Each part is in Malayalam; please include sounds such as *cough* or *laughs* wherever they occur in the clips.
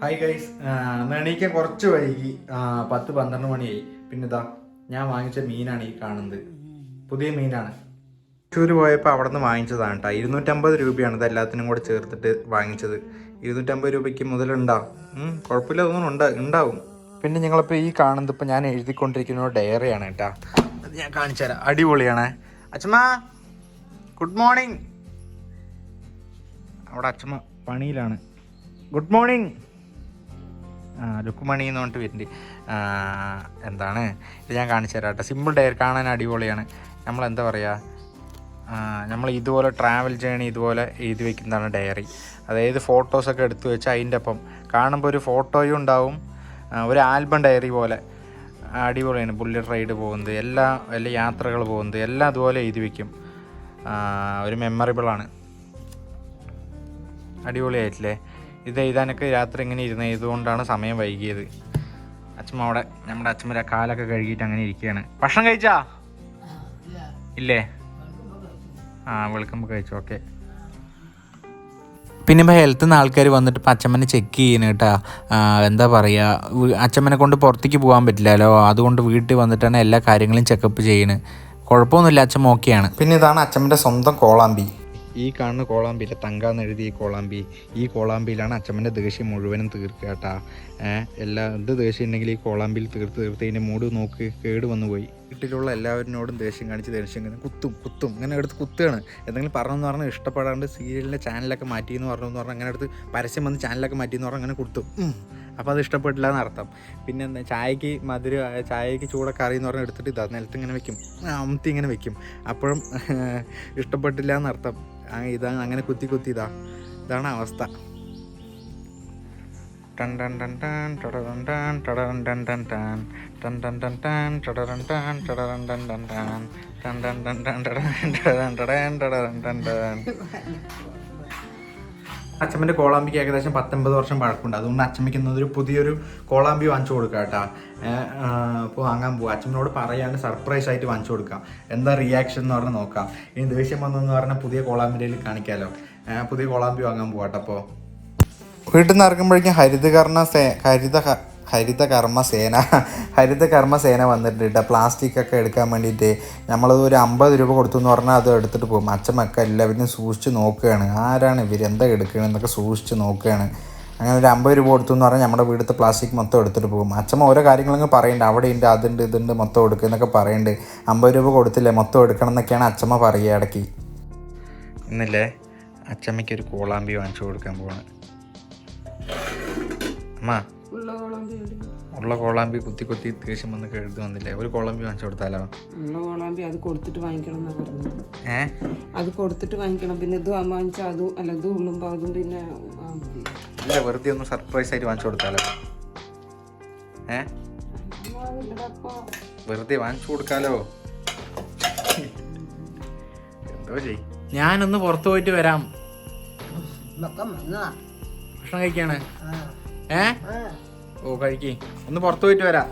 ഹായ് ഗൈസ് എണീക്കാൻ കുറച്ച് വൈകി. പത്ത് പന്ത്രണ്ട് മണിയായി. പിന്നെ ഇതാ ഞാൻ വാങ്ങിച്ച മീനാണ് ഈ കാണുന്നത്. പുതിയ മീനാണ്. തൃശ്ശൂർ പോയപ്പോൾ അവിടെ നിന്ന് വാങ്ങിച്ചതാണ് കേട്ടോ ഇരുന്നൂറ്റമ്പത് രൂപയാണ് ഇത് എല്ലാത്തിനും കൂടെ ചേർത്തിട്ട് വാങ്ങിച്ചത്. ഇരുന്നൂറ്റമ്പത് രൂപയ്ക്ക് മുതലുണ്ടാവും കുഴപ്പമില്ല തോന്നുന്നു ഉണ്ട് ഉണ്ടാവും. പിന്നെ ഞങ്ങളിപ്പോൾ ഈ കാണുന്നത് ഇപ്പോൾ ഞാൻ എഴുതിക്കൊണ്ടിരിക്കുന്ന ഡയറിയാണ് കേട്ടോ അത് ഞാൻ കാണിച്ചു തരാം. അടിപൊളിയാണ്. അച്ഛമ്മ ഗുഡ് മോർണിംഗ് അവിടെ അച്ഛമ്മ പണിയിലാണ്. ഗുഡ് മോർണിംഗ് ലുക്കുമണി എന്ന് പറഞ്ഞിട്ട് വരുന്നുണ്ട് എന്താണ്? ഇത് ഞാൻ കാണിച്ചു തരാം കേട്ടോ. സിമ്പിൾ ഡയർ കാണാൻ അടിപൊളിയാണ്. നമ്മൾ എന്താ പറയുക നമ്മൾ ഇതുപോലെ ട്രാവൽ ജേണി ഇതുപോലെ എഴുതി വയ്ക്കുന്നതാണ് ഡയറി അതായത് ഫോട്ടോസൊക്കെ എടുത്തു വെച്ച് അതിന്റെ ഒപ്പം. കാണുമ്പോൾ ഒരു ഫോട്ടോയും ഉണ്ടാവും. ഒരു ആൽബം ഡയറി പോലെ. അടിപൊളിയാണ്. ബുള്ളറ്റ് റൈഡ് പോകുന്നത് എല്ലാ എല്ലാ യാത്രകൾ പോകുന്നത് എല്ലാം അതുപോലെ എഴുതി വയ്ക്കും ഒരു മെമ്മറബിളാണ് അടിപൊളിയായിട്ടില്ലേ? ഇത് എഴുതാനൊക്കെ രാത്രി ഇങ്ങനെ ഇരുന്ന് എഴുതുകൊണ്ടാണ് സമയം വൈകിയത്. അച്ഛമ്മ അവിടെ നമ്മുടെ അച്ഛമ്മ കാലൊക്കെ കഴുകിയിട്ട് അങ്ങനെ ഇരിക്കുകയാണ്. ഭക്ഷണം കഴിച്ചാ? ഇല്ലേ? ആ വെളുക്കുമ്പോൾ കഴിച്ചു ഓക്കെ. പിന്നെ ഇപ്പോൾ ഹെൽത്ത് നിന്ന് ആൾക്കാർ വന്നിട്ട് ഇപ്പം അച്ഛമ്മനെ ചെക്ക് ചെയ്യണം കേട്ടോ. എന്താ പറയുക അച്ഛമ്മനെ കൊണ്ട് പുറത്തേക്ക് പോകാൻ പറ്റില്ലല്ലോ. അതുകൊണ്ട് വീട്ടിൽ വന്നിട്ടാണ് എല്ലാ കാര്യങ്ങളും ചെക്കപ്പ് ചെയ്യണത് കുഴപ്പമൊന്നുമില്ല അച്ഛൻ ഓക്കെയാണ് പിന്നെ ഇതാണ് അച്ഛമ്മന്റെ സ്വന്തം കോളാമ്പി. ഈ കാണുന്ന കോളാമ്പിയിലെ തങ്കാന്ന് എഴുതിയ കോളാമ്പി ഈ കോളാമ്പിയിലാണ് അച്ഛമ്മന്റെ ദേഷ്യം മുഴുവനും തീർക്കുക കേട്ടാ. എല്ലാ എന്ത് ദേഷ്യം ഉണ്ടെങ്കിൽ ഈ കോളാമ്പിയിൽ തീർത്ത് തീർത്ത് ഇതിന്റെ മൂട് നോക്കി കേട് വന്നു പോയി വീട്ടിലുള്ള എല്ലാവരിനോടും ദേഷ്യം കാണിച്ച് ദേഷ്യം ഇങ്ങനെ കുത്തും കുത്തും. ഇങ്ങനെ എടുത്ത് കുത്തുകയാണ്. എന്തെങ്കിലും പറഞ്ഞെന്ന് പറഞ്ഞാൽ ഇഷ്ടപ്പെടാണ്ട് സീരിയലിന്റെ ചാനലൊക്കെ മാറ്റി എന്ന് പറഞ്ഞു പറഞ്ഞാൽ അങ്ങനെ എടുത്ത് പരസ്യം വന്ന് ചാനലൊക്കെ മാറ്റി എന്ന് പറഞ്ഞാൽ അങ്ങനെ കുത്തും. അപ്പോൾ അത് ഇഷ്ടപ്പെട്ടില്ല എന്നർത്ഥം പിന്നെ എന്താ ചായക്ക് മധുര ചായക്ക് ചൂടൊക്കെ അറിയെന്ന് പറഞ്ഞാൽ എടുത്തിട്ട് ഇതാ നിലത്ത് ഇങ്ങനെ വെക്കും. അമത്തി ഇങ്ങനെ വെക്കും. അപ്പോഴും *laughs* ഇഷ്ടപ്പെട്ടില്ല എന്നർത്ഥം ഇതാ അങ്ങനെ കുത്തി കുത്തി ഇതാ. ഇതാണ് അവസ്ഥ. അച്ഛമ്മന്റെ കോളാമ്പിക്ക് ഏകദേശം പത്തൊമ്പത് വർഷം പഴക്കമുണ്ട്. അതുകൊണ്ട് അച്ഛമ്മയ്ക്ക് ഇന്നൊരു പുതിയൊരു കോളാമ്പി വാങ്ങിച്ചു കൊടുക്കുക കേട്ടോ. അപ്പോൾ വാങ്ങാൻ പോവുക അച്ഛമ്മനോട് പറയാണ്ട് സർപ്രൈസ് ആയിട്ട് വാങ്ങിച്ചു കൊടുക്കാം. എന്താ റിയാക്ഷൻ എന്ന് പറഞ്ഞാൽ നോക്കാം. ഇനി ദേഷ്യം വന്നെന്ന് പറഞ്ഞാൽ പുതിയ കോളാമ്പിന്റെ കാണിക്കാമല്ലോ പുതിയ കോളാമ്പി വാങ്ങാൻ പോവാട്ടോ അപ്പോൾ വീട്ടിൽ നിന്ന് ഇറങ്ങുമ്പോഴേക്കും ഹരിതകർണ സേ ഹരിത ഹരിത ഹരിതകർമ്മ സേന ഹരിതകർമ്മ സേന വന്നിട്ടുണ്ട് പ്ലാസ്റ്റിക് ഒക്കെ എടുക്കാൻ വേണ്ടിയിട്ട്. നമ്മളത് ഒരു അമ്പത് രൂപ കൊടുത്തു എന്ന് പറഞ്ഞാൽ അത് എടുത്തിട്ട് പോകും. അച്ഛമ്മക്ക എല്ലാവരും സൂക്ഷിച്ച് നോക്കുകയാണ്. ആരാണ് ഇവർ എന്താ എടുക്കണമെന്നൊക്കെ സൂക്ഷിച്ച് നോക്കുകയാണ്. അങ്ങനെ ഒരു അമ്പത് രൂപ കൊടുത്തു എന്ന് പറഞ്ഞാൽ നമ്മുടെ വീട് പ്ലാസ്റ്റിക് മൊത്തം എടുത്തിട്ട് പോകും. അച്ഛമ്മ ഓരോ കാര്യങ്ങളൊക്കെ പറയുന്നുണ്ട് അവിടെ ഉണ്ട് അതുണ്ട് ഇതുണ്ട് മൊത്തം എടുക്കുക എന്നൊക്കെ പറയുന്നുണ്ട് അമ്പത് രൂപ കൊടുത്തില്ലേ? മൊത്തം എടുക്കണം എന്നൊക്കെയാണ് അച്ഛമ്മ പറയുക ഇടയ്ക്ക്. ഇന്നല്ലേ അച്ഛമ്മയ്ക്ക് ഒരു കോളാമ്പി വാങ്ങിച്ചു കൊടുക്കാൻ പോവാണ്. അമ്മ. ഉള്ള കോളാമ്പി കുത്തി കുത്തി ദേഷ്യം വന്ന് കഴുതി വന്നില്ലേ? ഒരു കോളാമ്പി വാങ്ങിച്ചു കൊടുത്താലോ? ഉള്ള കോളാമ്പി അത് കൊടുത്തിട്ട് വാങ്ങിക്കണം എന്നാ പറഞ്ഞു ഏ? അത് കൊടുത്തിട്ട് വാങ്ങിക്കണം. പിന്നെ ഇത് വാങ്ങിച്ചാൽ അതും അല്ല ഇത് ഉള്ളുമ്പോൾ അതും പിന്നെ ആ, മതി. ഇല്ല വെറുതെ ഒന്ന് സർപ്രൈസ് ആയിട്ട് വാങ്ങിച്ചു കൊടുത്താലോ? ഏ? വെറുതെ വാങ്ങിച്ചു കൊടുക്കാലോ? എന്തോ ചെയ്. ഞാനൊന്ന് പുറത്തു പോയിട്ട് വരാം. ഭക്ഷണം കഴിക്കാണ്? ഏ? ഓ കഴിക്ക്. ഒന്ന് പുറത്തു പോയിട്ട് വരാം.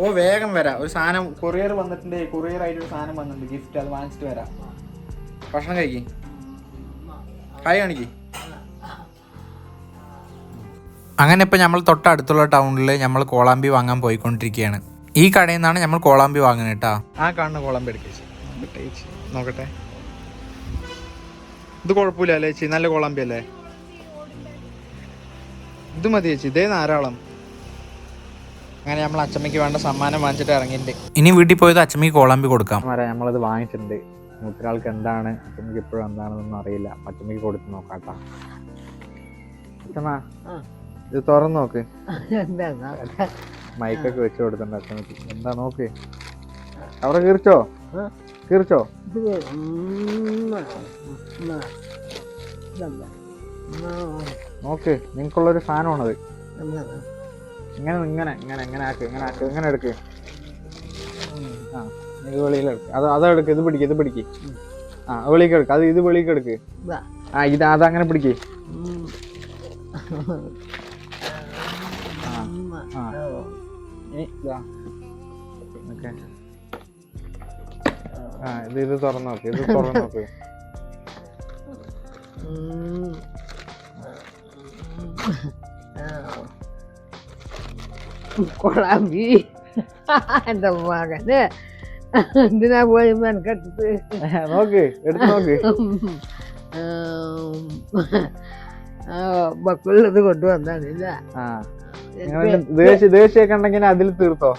ഓ വേഗം വരാം. ഒരു സാധനം കൊറിയർ വന്നിട്ടുണ്ട്. കൊറിയർ ആയിട്ട് ഒരു സാധനം വന്നിട്ടുണ്ട്. ഗിഫ്റ്റ് അത് വാങ്ങിച്ചിട്ട് വരാം. ഭക്ഷണം കഴിക്ക്. ഹായ് കാണിക്ക്. അങ്ങനെ ഇപ്പോൾ നമ്മൾ തൊട്ടടുത്തുള്ള ടൗണിൽ നമ്മൾ കോളാമ്പി വാങ്ങാൻ പോയിക്കൊണ്ടിരിക്കുകയാണ്. ഈ കടയിൽ നിന്നാണ് നമ്മൾ കോളാമ്പി വാങ്ങുന്നത് കേട്ടോ. ആ കാണുന്ന കോളാമ്പി എടുക്കേച്ചി നോക്കട്ടെ. ഇത് കുഴപ്പമില്ല അല്ലേ ചേച്ചി? നല്ല കോളാമ്പി അല്ലേ? ഇത് മതി ചേച്ചി ഇതേ ധാരാളം. അങ്ങനെ നമ്മൾ അച്ചമ്മയ്ക്ക് വേണ്ട സമ്മാനം വാങ്ങിച്ചിട്ട് ഇറങ്ങിയിട്ടുണ്ട്. ഇനി വീട്ടിൽ പോയത് അച്ചമ്മയ്ക്ക് കോളാമ്പി കൊടുക്കാം. വരാം നമ്മളത് വാങ്ങിച്ചിട്ടുണ്ട്. മുത്തരാൾക്ക് എന്താണ് അച്ചമ്മയ്ക്ക് ഇപ്പോഴും എന്താണെന്നൊന്നും അറിയില്ല. അച്ചമ്മയ്ക്ക് കൊടുത്ത് നോക്കാട്ടാ. അച്ചമ്മ ഇത് തുറന്ന് നോക്ക്. മൈക്കൊക്കെ വെച്ച് കൊടുത്തിട്ടുണ്ട് അച്ഛനക്ക് എന്താ നോക്ക്? അവിടെ കീറിച്ചോ? കീറിച്ചോ? നോക്ക് നിങ്ങൾക്കുള്ളൊരു സാധനമാണത്. ഇങ്ങനെ ഇങ്ങനെ ഇങ്ങനെ ഇങ്ങനെ ആക്ക് ഇങ്ങനെ ആക്ക് ഇങ്ങനെ എടുക്ക്. ആ ഇത് വെളിയിലെടുക്ക് അത് അതെടുക്ക് ഇത് പിടിക്ക് ഇത് പിടിക്ക്. ആ വെളിക്ക് എടുക്ക്. അത് ഇത് വെളിക്ക് എടുക്ക്. ആ ഇത് അതങ്ങനെ പിടിക്ക്. ആ ഇനി ഇതാ ഓക്കെ ആ ഇത് ഇത് തുറന്നു നോക്ക് ഇത് തുറന്നു നോക്ക്. *coughs* കൊളാമ്പി. *laughs* എന്റെ മകന്. എന്തിനാ പോയി മെനക്കെട്ടിട്ട്? *laughs* നോക്ക് എടുത്ത് നോക്ക്. *laughs* ബക്കുള്ളത് കൊണ്ടുവന്നില്ല ദേഷ്യമൊക്കെ ഉണ്ടെങ്കിൽ അതിൽ തീർത്തോ?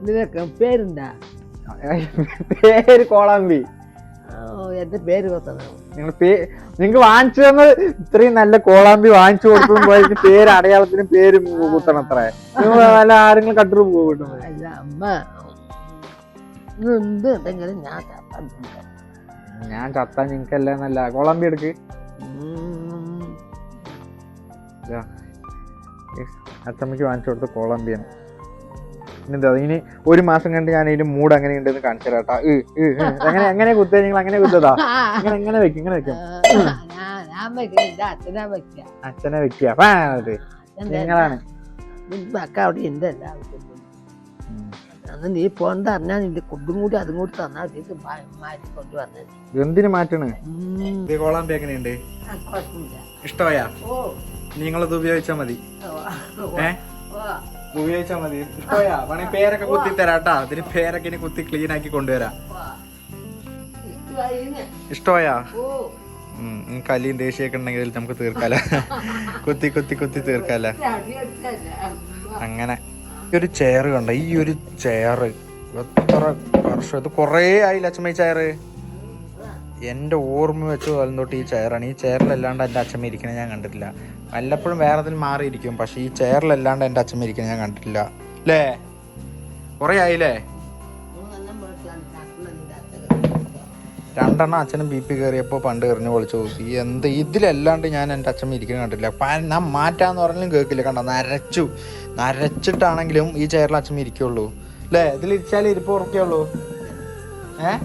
ഇതിനൊക്കെ പേരുണ്ടാ? പേര് കോളാമ്പി. ഓ, എന്റെ പേര് കൊത്തണം നിങ്ങൾ നിങ്ങൾക്ക് വാങ്ങിച്ചു തന്നത് ഇത്രയും നല്ല കോളാമ്പി വാങ്ങിച്ചു കൊടുക്കുമ്പോഴേക്കും പേര് അടയാളത്തിന് പേര് കുത്തണം അത്ര നിങ്ങൾ നല്ല ആരെങ്കിലും കട്ടർ പോകും അല്ല അമ്മ എന്ത് ഉണ്ടെങ്കിലും ഞാൻ ചത്തണ്ടില്ല. ഞാൻ ചത്താൻ നിങ്ങൾക്കല്ല എന്നല്ല കോളാമ്പി എടുക്ക്. അച്ചമ്മയ്ക്ക് വാങ്ങിച്ചു കൊടുത്ത കോളംബിയാണ് എന്താ ഇനി ഒരു മാസം കണ്ട് ഞാൻ ഇതിന്റെ മൂഡ് അങ്ങനെ ഉണ്ടെന്ന് കാണിച്ചു തരാട്ടാ അങ്ങനെ അങ്ങനെ കുത്തുക നിങ്ങൾ അങ്ങനെ കുത്തതാ ഇങ്ങനെ എങ്ങനെ വെക്കും ഇങ്ങനെ വെക്കും. ഞാൻ ഞാൻ വെക്കില്ല അച്ഛനാ വെക്കുക. നിങ്ങളാണ്. അന്ന് നീ പോണ്ട അറിഞ്ഞാൽ നിന്റെ കുട്ടും കൂടി അതും കൂടി തന്നാൽ മാറ്റി കൊണ്ടുവന്നത് എന്തിനു മാറ്റണ്? കോളാമ്പി എങ്ങനെയുണ്ട്? ഇഷ്ടമായാ? നിങ്ങളത് ഉപയോഗിച്ചാ മതി. ഏ? ഓ. ഉപയോഗിച്ചാ മതി. വേണമെങ്കിൽ പേരൊക്കെ കുത്തി തരാട്ടാ. അതിന് പേരൊക്കെ ഇനി കുത്തി ക്ലീൻ ആക്കി കൊണ്ടുവരാം. ഇഷ്ടമായാ? കലിയും ദേഷ്യമൊക്കെ ഉണ്ടെങ്കിൽ നമുക്ക് തീർക്കാല. കുത്തി കുത്തി കുത്തി തീർക്കാല. അങ്ങനെ. ഈ ഒരു ചെയർ കണ്ട? ഈ ഒരു ചെയർ എത്ര വർഷം? ഇത് കുറേ ആയില്ല അച്ഛമ്മ ഈ ചെയർ എന്റെ ഓർമ്മ വെച്ച് തൊട്ട് ഈ ചെയറാണ്. ഈ ചെയറിലല്ലാണ്ട് എന്റെ അച്ഛമ്മ ഇരിക്കുന്നത് ഞാൻ കണ്ടിട്ടില്ല. വല്ലപ്പോഴും വേറെ അതിൽ മാറിയിരിക്കും. പക്ഷേ ഈ ചെയറിലല്ലാണ്ട് എന്റെ അച്ഛമ്മ ഇരിക്കുന്നത് ഞാൻ കണ്ടിട്ടില്ല. അല്ലേ കുറേ ആയില്ലേ? രണ്ടെണ്ണം അച്ഛനും ബി പി കയറിയപ്പോൾ പണ്ട് എറിഞ്ഞ് പൊളിച്ചു നോക്കി. എന്ത് ഇതിലല്ലാണ്ട് ഞാൻ എന്റെ അച്ഛൻ ഇരിക്കുന്നത് കണ്ടില്ല പ- ഞാൻ മാറ്റാന്ന് പറഞ്ഞാലും കേൾക്കില്ല കണ്ട? നരച്ചു. നരച്ചിട്ടാണെങ്കിലും ഈ ചെയറിൽ അച്ഛൻ ഇരിക്കുള്ളൂ. അല്ലേ ഇതിലിരിച്ചാലേ ഇരിപ്പ് ഉറക്കുള്ളൂ ഏ?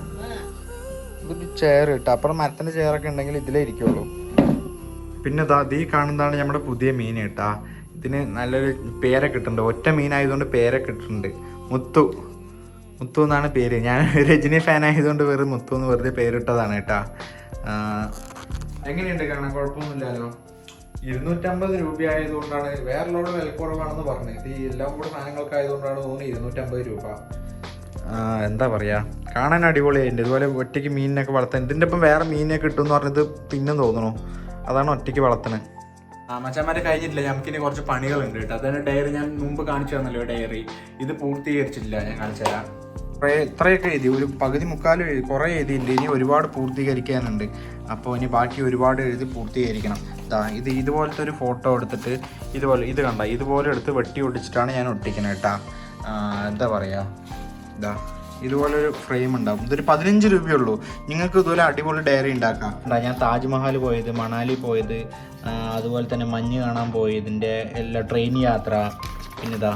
ഇതൊരു ചെയർ കിട്ടും അപ്പുറം മരത്തിന്റെ ചെയറൊക്കെ ഉണ്ടെങ്കിൽ ഇതിലേ ഇരിക്കുള്ളൂ. പിന്നെ ദാ ഈ കാണുന്നതാണ് നമ്മുടെ പുതിയ മീൻ കേട്ടാ ഇതിന് നല്ലൊരു പേരൊക്കെ കിട്ടുന്നുണ്ട് ഒറ്റ മീനായതുകൊണ്ട് പേരൊക്കെ കിട്ടുന്നുണ്ട് മുത്തു. മുത്തു എന്നാണ് പേര്. ഞാൻ *laughs* രജനി ഫാൻ ആയതുകൊണ്ട് വെറും മുത്തു എന്ന് വെറുതെ പേരിട്ടതാണ് കേട്ടാ. എങ്ങനെയുണ്ട് കാണാൻ? കുഴപ്പമൊന്നുമില്ലല്ലോ. ഇരുന്നൂറ്റമ്പത് രൂപ ആയതുകൊണ്ടാണ് വേറെ വിലക്കുറവാണെന്ന് പറഞ്ഞത്. ഇത് ഈ എല്ലാം കൂടെ സാധനങ്ങൾക്ക് ആയതുകൊണ്ടാണ് തോന്നുന്നത് ഇരുന്നൂറ്റമ്പത് രൂപ. എന്താ പറയുക കാണാൻ അടിപൊളിയായിട്ടുണ്ട് ഇതുപോലെ ഒറ്റയ്ക്ക് മീനിനൊക്കെ വളർത്താൻ. ഇതിന്റെ ഒപ്പം വേറെ മീനിനെ കിട്ടും എന്ന് പറഞ്ഞത് പിന്നെ തോന്നുന്നു അതാണ് ഒറ്റയ്ക്ക് വളർത്തണേ. ആ മച്ചന്മാരെ കഴിഞ്ഞിട്ടില്ല. നമുക്കിനി കുറച്ച് പണികളുണ്ട് കേട്ടോ. അതാണ് ഡയറി ഞാൻ മുമ്പ് കാണിച്ചു തന്നല്ലോ ഡയറി. ഇത് പൂർത്തീകരിച്ചിട്ടില്ല ഞാൻ കാണിച്ചു തരാം. കുറേ ഇത്രയൊക്കെ എഴുതി. ഒരു പകുതി മുക്കാലും എഴുതി. കുറേ എഴുതിയിട്ടുണ്ട്. ഇനി ഒരുപാട് പൂർത്തീകരിക്കാനുണ്ട്. അപ്പോൾ ഇനി ബാക്കി ഒരുപാട് എഴുതി പൂർത്തീകരിക്കണം. ഇതാ ഇത് ഇതുപോലത്തെ ഒരു ഫോട്ടോ എടുത്തിട്ട് ഇതുപോലെ ഇത് കണ്ട? ഇതുപോലെ എടുത്ത് വെട്ടി ഒട്ടിച്ചിട്ടാണ് ഞാൻ ഒട്ടിക്കുന്നത് കേട്ടോ. എന്താ പറയുക ഇതാ ഇതുപോലൊരു ഫ്രെയിം ഉണ്ടാവും. ഇതൊരു പതിനഞ്ച് രൂപയുള്ളൂ നിങ്ങൾക്ക് ഇതുപോലെ അടിപൊളി ഡയറി ഉണ്ടാക്കാം. ഞാൻ താജ്മഹൽ പോയത് മണാലി പോയത് അതുപോലെ തന്നെ മഞ്ഞ് കാണാൻ പോയതിന്റെ എല്ലാ ട്രെയിൻ യാത്ര. പിന്നെ ഇതാ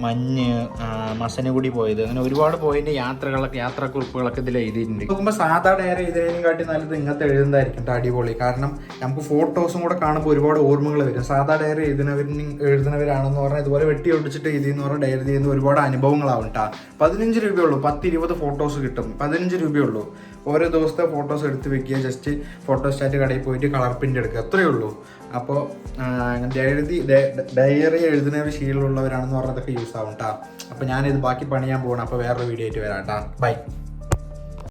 മഞ്ഞ് ആ, മസനഗുഡി പോയത്. അങ്ങനെ ഒരുപാട് പോയിന്റ് യാത്രകളൊക്കെ യാത്രാക്കുറിപ്പുകളൊക്കെ ഇതിൽ എഴുതിയിട്ടുണ്ട്. നോക്കുമ്പോൾ സാധാരണ ഡയറി എഴുതുന്നതിനും കാട്ടി നല്ലത് ഇങ്ങനത്തെ എഴുതുന്നതായിരിക്കും. അടിപൊളി. കാരണം നമുക്ക് ഫോട്ടോസും കൂടെ കാണുമ്പോൾ ഒരുപാട് ഓർമ്മകൾ വരും. സാധാരണ ഡയറി എഴുതുന്നവരിന് എഴുതുന്നവരാണെന്ന് പറഞ്ഞാൽ ഇതുപോലെ വെട്ടി ഒട്ടിച്ചിട്ട് എഴുതിയെന്ന് പറഞ്ഞാൽ ഡയറി ചെയ്യുന്ന ഒരുപാട് അനുഭവങ്ങളാവും കേട്ടോ പതിനഞ്ച് രൂപയുള്ളൂ പത്ത് ഇരുപത് ഫോട്ടോസ് കിട്ടും. പതിനഞ്ച് രൂപയുള്ളൂ ഓരോ ദിവസത്തെ ഫോട്ടോസ് എടുത്ത് വെക്കുക. ജസ്റ്റ് ഫോട്ടോ സ്റ്റാറ്റ് കടയിൽ പോയിട്ട് കളർ പ്രിന്റ് എടുക്കുക. അത്രയേ ഉള്ളൂ. അപ്പോൾ ഡയറി എഴുതുന്ന ഒരു ശീലമുള്ളവരാണെന്ന് പറഞ്ഞതൊക്കെ യൂസ് ആവും കേട്ടോ അപ്പോൾ ഞാനിത് ബാക്കി പണിയാൻ പോകണം അപ്പോൾ വേറൊരു വീഡിയോ ആയിട്ട് വരാം കേട്ടോ ബൈ